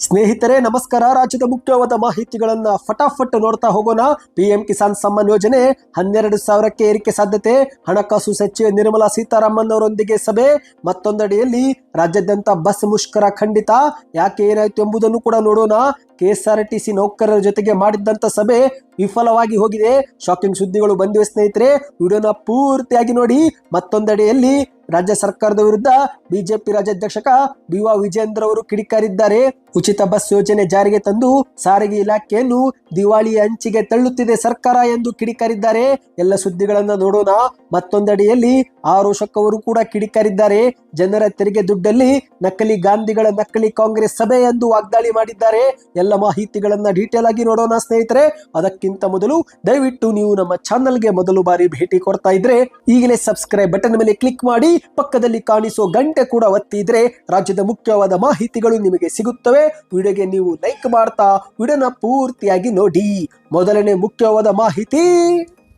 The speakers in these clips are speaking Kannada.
ಸ್ನೇಹಿತರೆ, ನಮಸ್ಕಾರ. ರಾಜ್ಯದ ಮುಖ್ಯವಾದ ಮಾಹಿತಿಗಳನ್ನ ಫಟಾಫಟ್ ನೋಡ್ತಾ ಹೋಗೋಣ. ಪಿಎಂ ಕಿಸಾನ್ ಸಮ್ಮಾನ್ ಯೋಜನೆ ಹನ್ನೆರಡು ಸಾವಿರಕ್ಕೆ ಏರಿಕೆ ಸಾಧ್ಯತೆ. ಹಣಕಾಸು ಸಚಿವೆ ನಿರ್ಮಲಾ ಸೀತಾರಾಮನ್ ಅವರೊಂದಿಗೆ ಸಭೆ. ಮತ್ತೊಂದಡಿಯಲ್ಲಿ ರಾಜ್ಯಾದ್ಯಂತ ಬಸ್ ಮುಷ್ಕರ ಖಂಡಿತ. ಯಾಕೆ ಏನಾಯ್ತು ಎಂಬುದನ್ನು ಕೂಡ ನೋಡೋಣ. ಕೆಎಸ್ಆರ್ಟಿಸಿ ನೌಕರರ ಜೊತೆಗೆ ಮಾಡಿದ್ದಂತ ಸಭೆ ವಿಫಲವಾಗಿ ಹೋಗಿದೆ. ಶಾಕಿಂಗ್ ಸುದ್ದಿಗಳು ಬಂದಿವೆ ಸ್ನೇಹಿತರೆ, ವಿಡಿಯೋನ ಪೂರ್ತಿಯಾಗಿ ನೋಡಿ. ಮತ್ತೊಂದೆಡೆಯಲ್ಲಿ ರಾಜ್ಯ ಸರ್ಕಾರದ ವಿರುದ್ಧ ಬಿಜೆಪಿ ರಾಜ್ಯಾಧ್ಯಕ್ಷಕ ಬಿ ವಾ ವಿಜೇಂದ್ರ ಅವರು ಕಿಡಿಕಾರಿದ್ದಾರೆ. ಉಚಿತ ಬಸ್ ಯೋಜನೆ ಜಾರಿಗೆ ತಂದು ಸಾರಿಗೆ ಇಲಾಖೆಯನ್ನು ದಿವಾಳಿ ಅಂಚಿಗೆ ತಳ್ಳುತ್ತಿದೆ ಸರ್ಕಾರ ಎಂದು ಕಿಡಿಕಾರಿದ್ದಾರೆ. ಎಲ್ಲ ಸುದ್ದಿಗಳನ್ನ ನೋಡೋಣ. ಮತ್ತೊಂದೆಡೆಯಲ್ಲಿ ಆರೋಷಕ್ ಅವರು ಕೂಡ ಕಿಡಿಕಾರಿದ್ದಾರೆ. ಜನರ ತೆರಿಗೆ ದುಡ್ಡಲ್ಲಿ ನಕಲಿ ಗಾಂಧಿಗಳ ನಕಲಿ ಕಾಂಗ್ರೆಸ್ ಸಭೆ ಎಂದು ವಾಗ್ದಾಳಿ ಮಾಡಿದ್ದಾರೆ. ಮಾಹಿತಿಗಳನ್ನ ಡೀಟೇಲ್ ಆಗಿ ನೋಡೋಣ ಸ್ನೇಹಿತರೆ. ಅದಕ್ಕಿಂತ ಮೊದಲು ದಯವಿಟ್ಟು ನೀವು ನಮ್ಮ ಚಾನಲ್ಗೆ ಮೊದಲು ಬಾರಿ ಭೇಟಿ ಕೊಡ್ತಾ ಇದ್ರೆ ಈಗಲೇ ಸಬ್ಸ್ಕ್ರೈಬ್ ಬಟನ್ ಮೇಲೆ ಕ್ಲಿಕ್ ಮಾಡಿ, ಪಕ್ಕದಲ್ಲಿ ಕಾಣಿಸೋ ಗಂಟೆ ಕೂಡ ಒತ್ತಿದ್ರೆ ರಾಜ್ಯದ ಮುಖ್ಯವಾದ ಮಾಹಿತಿಗಳು ನಿಮಗೆ ಸಿಗುತ್ತವೆ. ವಿಡಿಯೋಗೆ ನೀವು ಲೈಕ್ ಮಾಡ್ತಾ, ವಿಡಿಯೋನ ಪೂರ್ತಿಯಾಗಿ ನೋಡಿ. ಮೊದಲನೇ ಮುಖ್ಯವಾದ ಮಾಹಿತಿ.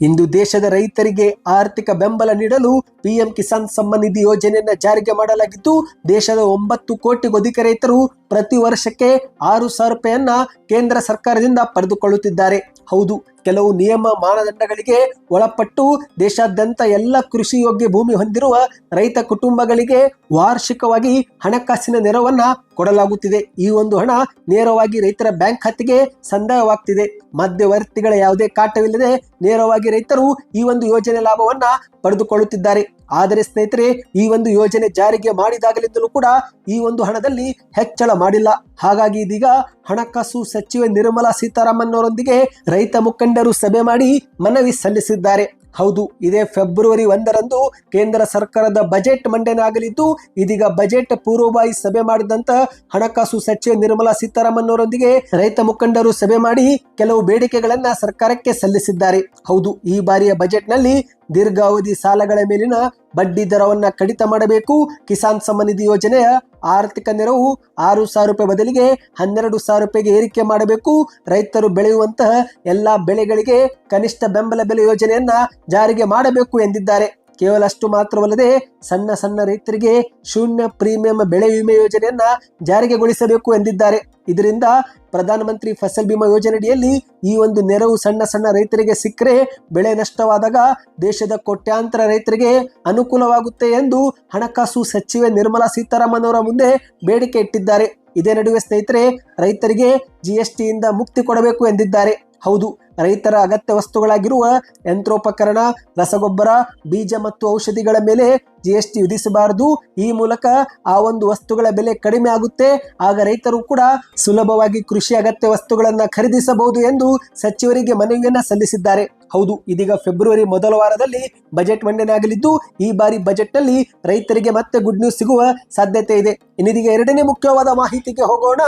ಇಂದು ದೇಶದ ರೈತರಿಗೆ ಆರ್ಥಿಕ ಬೆಂಬಲ ನೀಡಲು ಪಿಎಂ ಕಿಸಾನ್ ಸಮ್ಮಾನ್ ನಿಧಿ ಯೋಜನೆಯನ್ನು ಜಾರಿಗೆ ಮಾಡಲಾಗಿದ್ದು, ದೇಶದ ಒಂಬತ್ತು ಕೋಟಿಗೂ ಅಧಿಕ ರೈತರು ಪ್ರತಿ ವರ್ಷಕ್ಕೆ ಆರು ಸಾವಿರ ರೂಪಾಯಿಯನ್ನ ಕೇಂದ್ರ ಸರ್ಕಾರದಿಂದ ಪಡೆದುಕೊಳ್ಳುತ್ತಿದ್ದಾರೆ. ಹೌದು, ಕೆಲವು ನಿಯಮ ಮಾನದಂಡಗಳಿಗೆ ಒಳಪಟ್ಟು ದೇಶಾದ್ಯಂತ ಎಲ್ಲ ಕೃಷಿ ಯೋಗ್ಯ ಭೂಮಿ ಹೊಂದಿರುವ ರೈತ ಕುಟುಂಬಗಳಿಗೆ ವಾರ್ಷಿಕವಾಗಿ ಹಣಕಾಸಿನ ನೆರವನ್ನ ಕೊಡಲಾಗುತ್ತಿದೆ. ಈ ಒಂದು ಹಣ ನೇರವಾಗಿ ರೈತರ ಬ್ಯಾಂಕ್ ಖಾತೆಗೆ ಸಂದಾಯವಾಗ್ತಿದೆ. ಮಧ್ಯವರ್ತಿಗಳ ಯಾವುದೇ ಕಾಟವಿಲ್ಲದೆ ನೇರವಾಗಿ ರೈತರು ಈ ಒಂದು ಯೋಜನೆ ಲಾಭವನ್ನ ಪಡೆದುಕೊಳ್ಳುತ್ತಿದ್ದಾರೆ. ಆದರೆ ಸ್ನೇಹಿತರೆ, ಈ ಒಂದು ಯೋಜನೆ ಜಾರಿಗೆ ಮಾಡಿದಾಗಲಿಂದಲೂ ಕೂಡ ಈ ಒಂದು ಹಣದಲ್ಲಿ ಹೆಚ್ಚಳ ಮಾಡಿಲ್ಲ. ಹಾಗಾಗಿ ಇದೀಗ ಹಣಕಾಸು ಸಚಿವೆ ನಿರ್ಮಲಾ ಸೀತಾರಾಮನ್ ಅವರೊಂದಿಗೆ ರೈತ ಮುಖಂಡರು ಸಭೆ ಮಾಡಿ ಮನವಿ ಸಲ್ಲಿಸಿದ್ದಾರೆ. ಹೌದು, ಇದೇ ಫೆಬ್ರವರಿ ಒಂದರಂದು ಕೇಂದ್ರ ಸರ್ಕಾರದ ಬಜೆಟ್ ಮಂಡನೆ ಆಗಲಿದ್ದು ಇದೀಗ ಬಜೆಟ್ ಪೂರ್ವಭಾವಿ ಸಭೆ ಮಾಡಿದಂತ ಹಣಕಾಸು ಸಚಿವೆ ನಿರ್ಮಲಾ ಸೀತಾರಾಮನ್ ಅವರೊಂದಿಗೆ ರೈತ ಮುಖಂಡರು ಸಭೆ ಮಾಡಿ ಕೆಲವು ಬೇಡಿಕೆಗಳನ್ನ ಸರ್ಕಾರಕ್ಕೆ ಸಲ್ಲಿಸಿದ್ದಾರೆ. ಹೌದು, ಈ ಬಾರಿಯ ಬಜೆಟ್ನಲ್ಲಿ ದೀರ್ಘಾವಧಿ ಸಾಲಗಳ ಮೇಲಿನ ಬಡ್ಡಿ ದರವನ್ನ ಕಡಿತ ಮಾಡಬೇಕು. ಕಿಸಾನ್ ಸಮ್ಮಾನ್ ನಿಧಿ ಯೋಜನೆಯ ಆರ್ಥಿಕ ನೆರವು ಆರು ಸಾವಿರ ರೂಪಾಯಿ ಬದಲಿಗೆ ಹನ್ನೆರಡು ಸಾವಿರ ರೂಪಾಯಿಗೆ ಏರಿಕೆ ಮಾಡಬೇಕು. ರೈತರು ಬೆಳೆಯುವಂತಹ ಎಲ್ಲ ಬೆಳೆಗಳಿಗೆ ಕನಿಷ್ಠ ಬೆಂಬಲ ಬೆಲೆ ಯೋಜನೆಯನ್ನ ಜಾರಿಗೆ ಮಾಡಬೇಕು ಎಂದಿದ್ದಾರೆ. ಕೇವಲ ಅಷ್ಟು ಮಾತ್ರವಲ್ಲದೆ ಸಣ್ಣ ಸಣ್ಣ ರೈತರಿಗೆ ಶೂನ್ಯ ಪ್ರೀಮಿಯಂ ಬೆಳೆ ವಿಮೆ ಯೋಜನೆಯನ್ನ ಜಾರಿಗೆಗೊಳಿಸಬೇಕು ಎಂದಿದ್ದಾರೆ. ಇದರಿಂದ ಪ್ರಧಾನಮಂತ್ರಿ ಫಸಲ್ ಬಿಮಾ ಯೋಜನೆಯಡಿಯಲ್ಲಿ ಈ ಒಂದು ನೆರವು ಸಣ್ಣ ಸಣ್ಣ ರೈತರಿಗೆ ಸಿಕ್ಕರೆ ಬೆಳೆ ನಷ್ಟವಾದಾಗ ದೇಶದ ಕೋಟ್ಯಾಂತರ ರೈತರಿಗೆ ಅನುಕೂಲವಾಗುತ್ತೆ ಎಂದು ಹಣಕಾಸು ಸಚಿವೆ ನಿರ್ಮಲಾ ಸೀತಾರಾಮನ್ ಅವರ ಮುಂದೆ ಬೇಡಿಕೆ ಇಟ್ಟಿದ್ದಾರೆ. ಇದೇ ನಡುವೆ ಸ್ನೇಹಿತರೆ, ರೈತರಿಗೆ ಜಿಎಸ್ಟಿಯಿಂದ ಮುಕ್ತಿ ಕೊಡಬೇಕು ಎಂದಿದ್ದಾರೆ. ಹೌದು ರೈತರ ಅಗತ್ಯ ವಸ್ತುಗಳಾಗಿರುವ ಯಂತ್ರೋಪಕರಣ ರಸಗೊಬ್ಬರ ಬೀಜ ಮತ್ತು ಔಷಧಿಗಳ ಮೇಲೆ ಜಿಎಸ್ಟಿ ವಿಧಿಸಬಾರದು. ಈ ಮೂಲಕ ಆ ಒಂದು ವಸ್ತುಗಳ ಬೆಲೆ ಕಡಿಮೆ ಆಗುತ್ತೆ. ಆಗ ರೈತರು ಕೂಡ ಸುಲಭವಾಗಿ ಕೃಷಿ ಅಗತ್ಯ ವಸ್ತುಗಳನ್ನ ಖರೀದಿಸಬಹುದು ಎಂದು ಸಚಿವರಿಗೆ ಮನವಿಯನ್ನ ಸಲ್ಲಿಸಿದ್ದಾರೆ. ಹೌದು, ಇದೀಗ ಫೆಬ್ರವರಿ ಮೊದಲ ವಾರದಲ್ಲಿ ಬಜೆಟ್ ಮಂಡನೆ ಆಗಲಿದ್ದು, ಈ ಬಾರಿ ಬಜೆಟ್ನಲ್ಲಿ ರೈತರಿಗೆ ಮತ್ತೆ ಗುಡ್ ನ್ಯೂಸ್ ಸಿಗುವ ಸಾಧ್ಯತೆ ಇದೆ. ಇನ್ನಿದೀಗ ಎರಡನೇ ಮುಖ್ಯವಾದ ಮಾಹಿತಿಗೆ ಹೋಗೋಣ.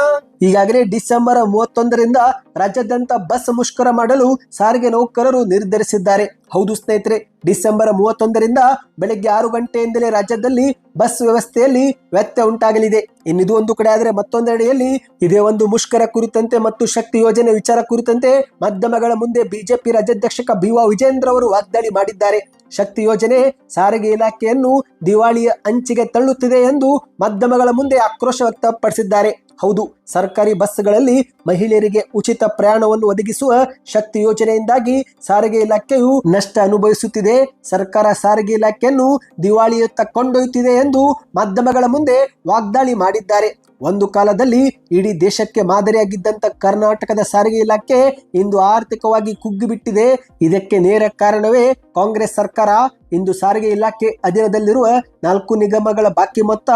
ಈಗಾಗಲೇ ಡಿಸೆಂಬರ್ ಮೂವತ್ತೊಂದರಿಂದ ರಾಜ್ಯಾದ್ಯಂತ ಬಸ್ ಮುಷ್ಕರ ಮಾಡಲು ಸಾರಿಗೆ ನೌಕರರು ನಿರ್ಧರಿಸಿದ್ದಾರೆ. ಹೌದು ಸ್ನೇಹಿತರೆ, ಡಿಸೆಂಬರ್ ಮೂವತ್ತೊಂದರಿಂದ ಬೆಳಗ್ಗೆ ಆರು ಗಂಟೆಯಿಂದಲೇ ರಾಜ್ಯದಲ್ಲಿ ಬಸ್ ವ್ಯವಸ್ಥೆಯಲ್ಲಿ ವ್ಯತ್ಯಯ ಉಂಟಾಗಲಿದೆ. ಇನ್ನಿದು ಒಂದು ಕಡೆ ಆದರೆ ಮತ್ತೊಂದೆಡೆಯಲ್ಲಿ ಇದೇ ಒಂದು ಮುಷ್ಕರ ಕುರಿತಂತೆ ಮತ್ತು ಶಕ್ತಿ ಯೋಜನೆ ವಿಚಾರ ಕುರಿತಂತೆ ಮಾಧ್ಯಮಗಳ ಮುಂದೆ ಬಿಜೆಪಿ ರಾಜ್ಯಾಧ್ಯಕ್ಷಕ ಬಿ. ವಾ. ವಿಜೇಂದ್ರ ಅವರು ವಾಗ್ದಾಳಿ ಮಾಡಿದ್ದಾರೆ. ಶಕ್ತಿ ಯೋಜನೆ ಸಾರಿಗೆ ಇಲಾಖೆಯನ್ನು ದಿವಾಳಿಯ ಅಂಚಿಗೆ ತಳ್ಳುತ್ತಿದೆ ಎಂದು ಮಾಧ್ಯಮಗಳ ಮುಂದೆ ಆಕ್ರೋಶ ವ್ಯಕ್ತಪಡಿಸಿದ್ದಾರೆ. ಹೌದು, ಸರ್ಕಾರಿ ಬಸ್ಗಳಲ್ಲಿ ಮಹಿಳೆಯರಿಗೆ ಉಚಿತ ಪ್ರಯಾಣವನ್ನು ಒದಗಿಸುವ ಶಕ್ತಿ ಯೋಜನೆಯಿಂದಾಗಿ ಸಾರಿಗೆ ಇಲಾಖೆಯು ನಷ್ಟ ಅನುಭವಿಸುತ್ತಿದೆ. ಸರ್ಕಾರ ಸಾರಿಗೆ ಇಲಾಖೆಯನ್ನು ದಿವಾಳಿಯತ್ತ ಕೊಂಡೊಯ್ಯುತ್ತಿದೆ ಎಂದು ಮಾಧ್ಯಮಗಳ ಮುಂದೆ ವಾಗ್ದಾಳಿ ಮಾಡಿದ್ದಾರೆ. ಒಂದು ಕಾಲದಲ್ಲಿ ಇಡೀ ದೇಶಕ್ಕೆ ಮಾದರಿಯಾಗಿದ್ದಂತ ಕರ್ನಾಟಕದ ಸಾರಿಗೆ ಇಲಾಖೆ ಇಂದು ಆರ್ಥಿಕವಾಗಿ ಕುಗ್ಗಿಬಿಟ್ಟಿದೆ. ಇದಕ್ಕೆ ನೇರ ಕಾರಣವೇ ಕಾಂಗ್ರೆಸ್ ಸರ್ಕಾರ. ಇಂದು ಸಾರಿಗೆ ಇಲಾಖೆ ಅಧೀನದಲ್ಲಿರುವ ನಾಲ್ಕು ನಿಗಮಗಳ ಬಾಕಿ ಮೊತ್ತ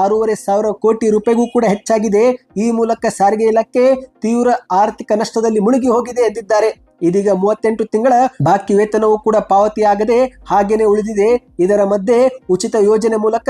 ಆರೂವರೆ ಸಾವಿರ ಕೋಟಿ ರೂಪಾಯಿಗೂ ಕೂಡ ಹೆಚ್ಚಾಗಿದೆ. ಈ ಮೂಲಕ ಸಾರಿಗೆ ಇಲಾಖೆ ತೀವ್ರ ಆರ್ಥಿಕ ನಷ್ಟದಲ್ಲಿ ಮುಳುಗಿ ಹೋಗಿದೆ ಎಂದಿದ್ದಾರೆ. ಇದೀಗ ಮೂವತ್ತೆಂಟು ತಿಂಗಳ ಬಾಕಿ ವೇತನವೂ ಕೂಡ ಪಾವತಿಯಾಗದೆ ಹಾಗೇನೆ ಉಳಿದಿದೆ. ಇದರ ಮಧ್ಯೆ ಉಚಿತ ಯೋಜನೆ ಮೂಲಕ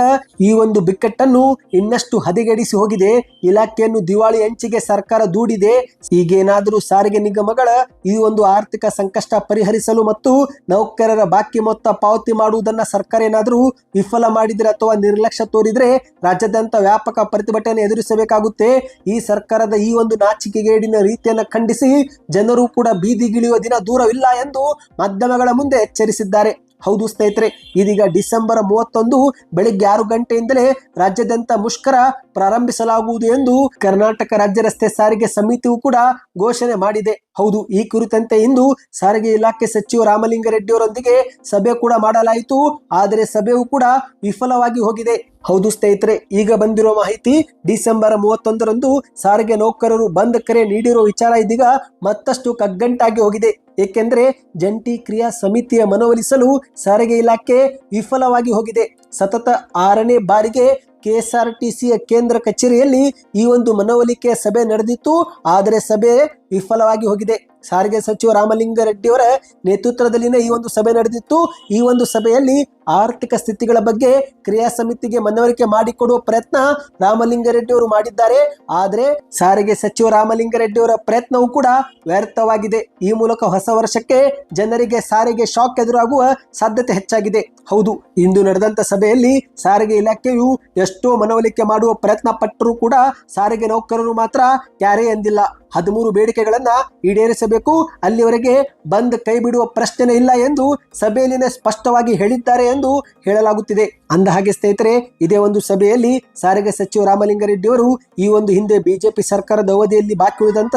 ಈ ಒಂದು ಬಿಕ್ಕಟ್ಟನ್ನು ಇನ್ನಷ್ಟು ಹದಗೆಡಿಸಿ ಹೋಗಿದೆ. ಇಲಾಖೆಯನ್ನು ದಿವಾಳಿ ಅಂಚಿಗೆ ಸರ್ಕಾರ ದೂಡಿದೆ. ಈಗೇನಾದರೂ ಸಾರಿಗೆ ನಿಗಮಗಳ ಈ ಒಂದು ಆರ್ಥಿಕ ಸಂಕಷ್ಟ ಪರಿಹರಿಸಲು ಮತ್ತು ನೌಕರರ ಬಾಕಿ ಮೊತ್ತ ಪಾವತಿ ಮಾಡುವುದನ್ನ ಸರ್ಕಾರ ಏನಾದರೂ ವಿಫಲ ಮಾಡಿದ್ರೆ ಅಥವಾ ನಿರ್ಲಕ್ಷ್ಯ ತೋರಿದ್ರೆ ರಾಜ್ಯಾದ್ಯಂತ ವ್ಯಾಪಕ ಪ್ರತಿಭಟನೆ ಎದುರಿಸಬೇಕಾಗುತ್ತೆ. ಈ ಸರ್ಕಾರದ ಈ ಒಂದು ನಾಚಿಕೆಗೇಡಿನ ರೀತಿಯನ್ನು ಖಂಡಿಸಿ ಜನರು ಕೂಡ ಬೀದಿಗಿಳಿಯುವ ದಿನ ದೂರವಿಲ್ಲ ಎಂದು ಮಾಧ್ಯಮಗಳ ಮುಂದೆ ಎಚ್ಚರಿಸಿದ್ದಾರೆ. ಹೌದು ಸ್ನೇಹಿತರೆ, ಇದೀಗ ಡಿಸೆಂಬರ್ ಮೂವತ್ತೊಂದು, ಬೆಳಿಗ್ಗೆ ಆರು ಗಂಟೆಯಿಂದಲೇ ರಾಜ್ಯಾದ್ಯಂತ ಮುಷ್ಕರ ಪ್ರಾರಂಭಿಸಲಾಗುವುದು ಎಂದು ಕರ್ನಾಟಕ ರಾಜ್ಯ ರಸ್ತೆ ಸಾರಿಗೆ ಸಮಿತಿಯು ಕೂಡ ಘೋಷಣೆ ಮಾಡಿದೆ. ಹೌದು, ಈ ಕುರಿತಂತೆ ಇಂದು ಸಾರಿಗೆ ಇಲಾಖೆ ಸಚಿವ ರಾಮಲಿಂಗರೆಡ್ಡಿಯವರೊಂದಿಗೆ ಸಭೆ ಕೂಡ ಮಾಡಲಾಯಿತು. ಆದರೆ ಸಭೆಯು ಕೂಡ ವಿಫಲವಾಗಿ ಹೋಗಿದೆ. ಹೌದು ಸ್ನೇಹಿತರೆ, ಈಗ ಬಂದಿರುವ ಮಾಹಿತಿ ಡಿಸೆಂಬರ್ ಮೂವತ್ತೊಂದರಂದು ಸಾರಿಗೆ ನೌಕರರು ಬಂದ್ ಕರೆ ನೀಡಿರುವ ವಿಚಾರ ಇದೀಗ ಮತ್ತಷ್ಟು ಕಗ್ಗಂಟಾಗಿ ಹೋಗಿದೆ. ಏಕೆಂದರೆ ಜಂಟಿ ಕ್ರಿಯಾ ಸಮಿತಿಯ ಮನವೊಲಿಸಲು ಸಾರಿಗೆ ಇಲಾಖೆ ವಿಫಲವಾಗಿ ಹೋಗಿದೆ. ಸತತ ಆರನೇ ಬಾರಿಗೆ ಕೆಎಸ್ಆರ್ಟಿಸಿಯ ಕೇಂದ್ರ ಕಚೇರಿಯಲ್ಲಿ ಈ ಒಂದು ಮನವೊಲಿಕೆ ಸಭೆ ನಡೆದಿತ್ತು, ಆದರೆ ಸಭೆ ವಿಫಲವಾಗಿ ಹೋಗಿದೆ. ಸಾರಿಗೆ ಸಚಿವ ರಾಮಲಿಂಗಾರೆಡ್ಡಿ ಅವರ ನೇತೃತ್ವದಲ್ಲಿನ ಈ ಒಂದು ಸಭೆ ನಡೆದಿತ್ತು. ಈ ಒಂದು ಸಭೆಯಲ್ಲಿ ಆರ್ಥಿಕ ಸ್ಥಿತಿಗಳ ಬಗ್ಗೆ ಕ್ರಿಯಾ ಸಮಿತಿಗೆ ಮನವರಿಕೆ ಮಾಡಿಕೊಡುವ ಪ್ರಯತ್ನ ರಾಮಲಿಂಗಾರೆಡ್ಡಿ ಅವರು ಮಾಡಿದ್ದಾರೆ. ಆದರೆ ಸಾರಿಗೆ ಸಚಿವ ರಾಮಲಿಂಗಾರೆಡ್ಡಿ ಅವರ ಪ್ರಯತ್ನವೂ ಕೂಡ ವ್ಯರ್ಥವಾಗಿದೆ. ಈ ಮೂಲಕ ಹೊಸ ವರ್ಷಕ್ಕೆ ಜನರಿಗೆ ಸಾರಿಗೆ ಶಾಕ್ ಎದುರಾಗುವ ಸಾಧ್ಯತೆ ಹೆಚ್ಚಾಗಿದೆ. ಹೌದು, ಇಂದು ನಡೆದಂತ ಸಭೆಯಲ್ಲಿ ಸಾರಿಗೆ ಇಲಾಖೆಯು ಎಷ್ಟೋ ಮನವೊಲಿಕೆ ಮಾಡುವ ಪ್ರಯತ್ನ ಪಟ್ಟರೂ ಕೂಡ ಸಾರಿಗೆ ನೌಕರರು ಮಾತ್ರ ಯಾರೇ ಎಂದಿಲ್ಲ. ಹದಿಮೂರು ಬೇಡಿಕೆಗಳನ್ನ ಈಡೇರಿಸಬೇಕು ಅಲ್ಲಿವರೆಗೆ ಬಂದ್ ಕೈ ಬಿಡುವ ಪ್ರಶ್ನೆ ಇಲ್ಲ ಎಂದು ಸಭೆಯಲ್ಲಿನೇ ಸ್ಪಷ್ಟವಾಗಿ ಹೇಳಿದ್ದಾರೆ ಎಂದು ಹೇಳಲಾಗುತ್ತಿದೆ. ಅಂದ ಹಾಗೆ ಸ್ನೇಹಿತರೆ, ಇದೇ ಒಂದು ಸಭೆಯಲ್ಲಿ ಸಾರಿಗೆ ಸಚಿವ ರಾಮಲಿಂಗಾರೆಡ್ಡಿ ಅವರು ಈ ಒಂದು ಹಿಂದೆ ಬಿಜೆಪಿ ಸರ್ಕಾರದ ಅವಧಿಯಲ್ಲಿ ಬಾಕಿ ಉಳಿದಂತ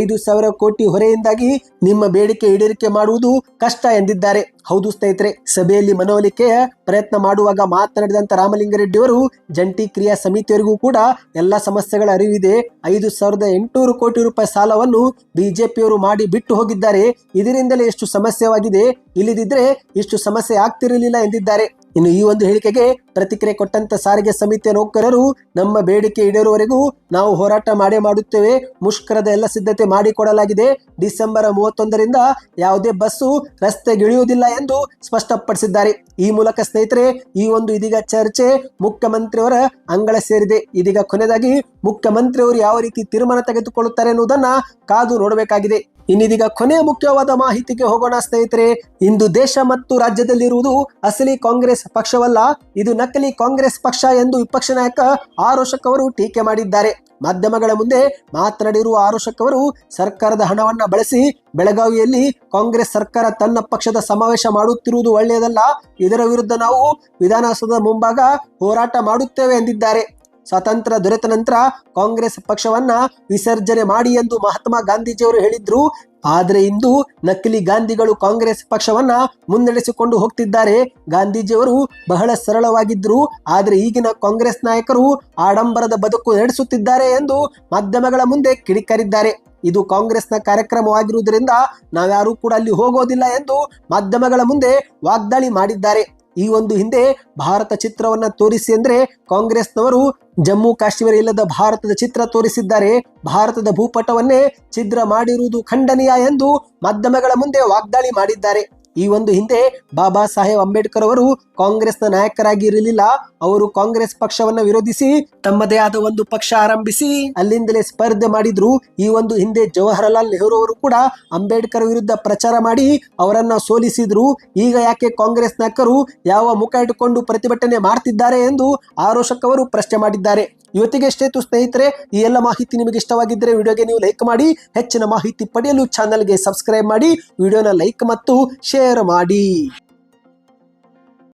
ಐದು ಸಾವಿರ ಕೋಟಿ ಹೊರೆಯಿಂದಾಗಿ ನಿಮ್ಮ ಬೇಡಿಕೆ ಈಡೇರಿಕೆ ಮಾಡುವುದು ಕಷ್ಟ ಎಂದಿದ್ದಾರೆ. ಹೌದು ಸ್ನೇಹಿತರೆ, ಸಭೆಯಲ್ಲಿ ಮನವೊಲಿಕೆಯ ಪ್ರಯತ್ನ ಮಾಡುವಾಗ ಮಾತನಾಡಿದಂತ ರಾಮಲಿಂಗರೆಡ್ಡಿ ಅವರು ಜಂಟಿ ಕ್ರಿಯಾ ಸಮಿತಿಯವರಿಗೂ ಕೂಡ ಎಲ್ಲ ಸಮಸ್ಯೆಗಳ ಅರಿವಿದೆ. ಐದು ಸಾವಿರದ ಎಂಟುನೂರು ಕೋಟಿ ರೂಪಾಯಿ ಸಾಲವನ್ನು ಬಿಜೆಪಿಯವರು ಮಾಡಿ ಬಿಟ್ಟು ಹೋಗಿದ್ದಾರೆ. ಇದರಿಂದಲೇ ಎಷ್ಟು ಸಮಸ್ಯೆವಾಗಿದೆ ಇಲ್ಲದಿದ್ರೆ ಇಷ್ಟು ಸಮಸ್ಯೆ ಆಗ್ತಿರಲಿಲ್ಲ ಎಂದಿದ್ದಾರೆ. ಇನ್ನು ಈ ಒಂದು ಹೇಳಿಕೆಗೆ ಪ್ರತಿಕ್ರಿಯೆ ಕೊಟ್ಟಂತ ಸಾರಿಗೆ ಸಮಿತಿಯ ನೌಕರರು ನಮ್ಮ ಬೇಡಿಕೆ ಈಡೇರುವವರೆಗೂ ನಾವು ಹೋರಾಟ ಮಾಡೇ ಮಾಡುತ್ತೇವೆ. ಮುಷ್ಕರದ ಎಲ್ಲ ಸಿದ್ಧತೆ ಮಾಡಿಕೊಡಲಾಗಿದೆ. ಡಿಸೆಂಬರ್ ಮೂವತ್ತೊಂದರಿಂದ ಯಾವುದೇ ಬಸ್ಸು ರಸ್ತೆಗಿಳಿಯುವುದಿಲ್ಲ ಎಂದು ಸ್ಪಷ್ಟಪಡಿಸಿದ್ದಾರೆ. ಈ ಮೂಲಕ ಸ್ನೇಹಿತರೆ, ಈ ಒಂದು ಇದೀಗ ಚರ್ಚೆ ಮುಖ್ಯಮಂತ್ರಿಯವರ ಅಂಗಳ ಸೇರಿದೆ. ಇದೀಗ ಕೊನೆಯದಾಗಿ ಮುಖ್ಯಮಂತ್ರಿಯವರು ಯಾವ ರೀತಿ ತೀರ್ಮಾನ ತೆಗೆದುಕೊಳ್ಳುತ್ತಾರೆ ಎನ್ನುವುದನ್ನ ಕಾದು ನೋಡಬೇಕಾಗಿದೆ. ಇನ್ನಿದೀಗ ಕೊನೆಯ ಮುಖ್ಯವಾದ ಮಾಹಿತಿಗೆ ಹೋಗೋಣ ಸ್ನೇಹಿತರೆ, ಇಂದು ದೇಶ ಮತ್ತು ರಾಜ್ಯದಲ್ಲಿರುವುದು ಅಸಲಿ ಕಾಂಗ್ರೆಸ್ ಪಕ್ಷವಲ್ಲ, ಇದು ನಕಲಿ ಕಾಂಗ್ರೆಸ್ ಪಕ್ಷ ಎಂದು ವಿಪಕ್ಷ ನಾಯಕ ಆರೋಶಕ್ ಅವರು ಟೀಕೆ ಮಾಡಿದ್ದಾರೆ. ಮಾಧ್ಯಮಗಳ ಮುಂದೆ ಮಾತನಾಡಿರುವ ಆರೋಶಕ್ ಅವರು, ಸರ್ಕಾರದ ಹಣವನ್ನ ಬಳಸಿ ಬೆಳಗಾವಿಯಲ್ಲಿ ಕಾಂಗ್ರೆಸ್ ಸರ್ಕಾರ ತನ್ನ ಪಕ್ಷದ ಸಮಾವೇಶ ಮಾಡುತ್ತಿರುವುದು ಒಳ್ಳೆಯದಲ್ಲ, ಇದರ ವಿರುದ್ಧ ನಾವು ವಿಧಾನಸೌಧದ ಮುಂಭಾಗ ಹೋರಾಟ ಮಾಡುತ್ತೇವೆ ಎಂದಿದ್ದಾರೆ. ಸ್ವಾತಂತ್ರ್ಯ ದೊರೆತ ನಂತರ ಕಾಂಗ್ರೆಸ್ ಪಕ್ಷವನ್ನ ವಿಸರ್ಜನೆ ಮಾಡಿ ಎಂದು ಮಹಾತ್ಮ ಗಾಂಧೀಜಿಯವರು ಹೇಳಿದ್ರು. ಆದರೆ ಇಂದು ನಕಲಿ ಗಾಂಧಿಗಳು ಕಾಂಗ್ರೆಸ್ ಪಕ್ಷವನ್ನ ಮುನ್ನಡೆಸಿಕೊಂಡು ಹೋಗ್ತಿದ್ದಾರೆ. ಗಾಂಧೀಜಿಯವರು ಬಹಳ ಸರಳವಾಗಿದ್ರು. ಆದರೆ ಈಗಿನ ಕಾಂಗ್ರೆಸ್ ನಾಯಕರು ಆಡಂಬರದ ಬದುಕು ನಡೆಸುತ್ತಿದ್ದಾರೆ ಎಂದು ಮಾಧ್ಯಮಗಳ ಮುಂದೆ ಕಿಡಿಕಾರಿದ್ದಾರೆ. ಇದು ಕಾಂಗ್ರೆಸ್ನ ಕಾರ್ಯಕ್ರಮವಾಗಿರುವುದರಿಂದ ನಾವ್ಯಾರೂ ಕೂಡ ಅಲ್ಲಿ ಹೋಗೋದಿಲ್ಲ ಎಂದು ಮಾಧ್ಯಮಗಳ ಮುಂದೆ ವಾಗ್ದಾಳಿ ಮಾಡಿದ್ದಾರೆ. ಈ ಒಂದು ಹಿಂದೆ ಭಾರತ ಚಿತ್ರವನ್ನ ತೋರಿಸಿ ಅಂದ್ರೆ ಕಾಂಗ್ರೆಸ್ನವರು ಜಮ್ಮು ಕಾಶ್ಮೀರ ಇಲ್ಲದ ಭಾರತದ ಚಿತ್ರ ತೋರಿಸಿದ್ದಾರೆ. ಭಾರತದ ಭೂಪಟವನ್ನೇ ಛಿದ್ರ ಮಾಡಿರುವುದು ಖಂಡನೀಯ ಎಂದು ಮಾಧ್ಯಮಗಳ ಮುಂದೆ ವಾಗ್ದಾಳಿ ಮಾಡಿದ್ದಾರೆ. ಈ ಒಂದು ಹಿಂದೆ ಬಾಬಾ ಸಾಹೇಬ್ ಅಂಬೇಡ್ಕರ್ ಅವರು ಕಾಂಗ್ರೆಸ್ನ ನಾಯಕರಾಗಿ ಇರಲಿಲ್ಲ ಅವರು ಕಾಂಗ್ರೆಸ್ ಪಕ್ಷವನ್ನ ವಿರೋಧಿಸಿ ತಮ್ಮದೇ ಆದ ಒಂದು ಪಕ್ಷ ಆರಂಭಿಸಿ ಅಲ್ಲಿಂದಲೇ ಸ್ಪರ್ಧೆ ಮಾಡಿದ್ರು. ಈ ಒಂದು ಹಿಂದೆ ಜವಾಹರಲಾಲ್ ನೆಹರು ಅವರು ಕೂಡ ಅಂಬೇಡ್ಕರ್ ವಿರುದ್ಧ ಪ್ರಚಾರ ಮಾಡಿ ಅವರನ್ನ ಸೋಲಿಸಿದ್ರು. ಈಗ ಯಾಕೆ ಕಾಂಗ್ರೆಸ್ ನಾಯಕರು ಯಾವ ಮುಖ ಇಟ್ಟುಕೊಂಡು ಪ್ರತಿಭಟನೆ ಮಾಡ್ತಿದ್ದಾರೆ ಎಂದು ಆರೋಶಕ್ ಅವರು ಪ್ರಶ್ನೆ ಮಾಡಿದ್ದಾರೆ. ಇವತ್ತಿಗೆ ಸ್ಟೇತು ಸ್ನೇಹಿತರೆ, ಈ ಎಲ್ಲ ಮಾಹಿತಿ ನಿಮಗೆ ಇಷ್ಟವಾಗಿದ್ದರೆ ವಿಡಿಯೋಗೆ ನೀವು ಲೈಕ್ ಮಾಡಿ, ಹೆಚ್ಚಿನ ಮಾಹಿತಿ ಪಡೆಯಲು ಚಾನಲ್ಗೆ ಸಬ್ಸ್ಕ್ರೈಬ್ ಮಾಡಿ, ವಿಡಿಯೋನ ಲೈಕ್ ಮತ್ತು ಶೇರ್ ಮಾಡಿ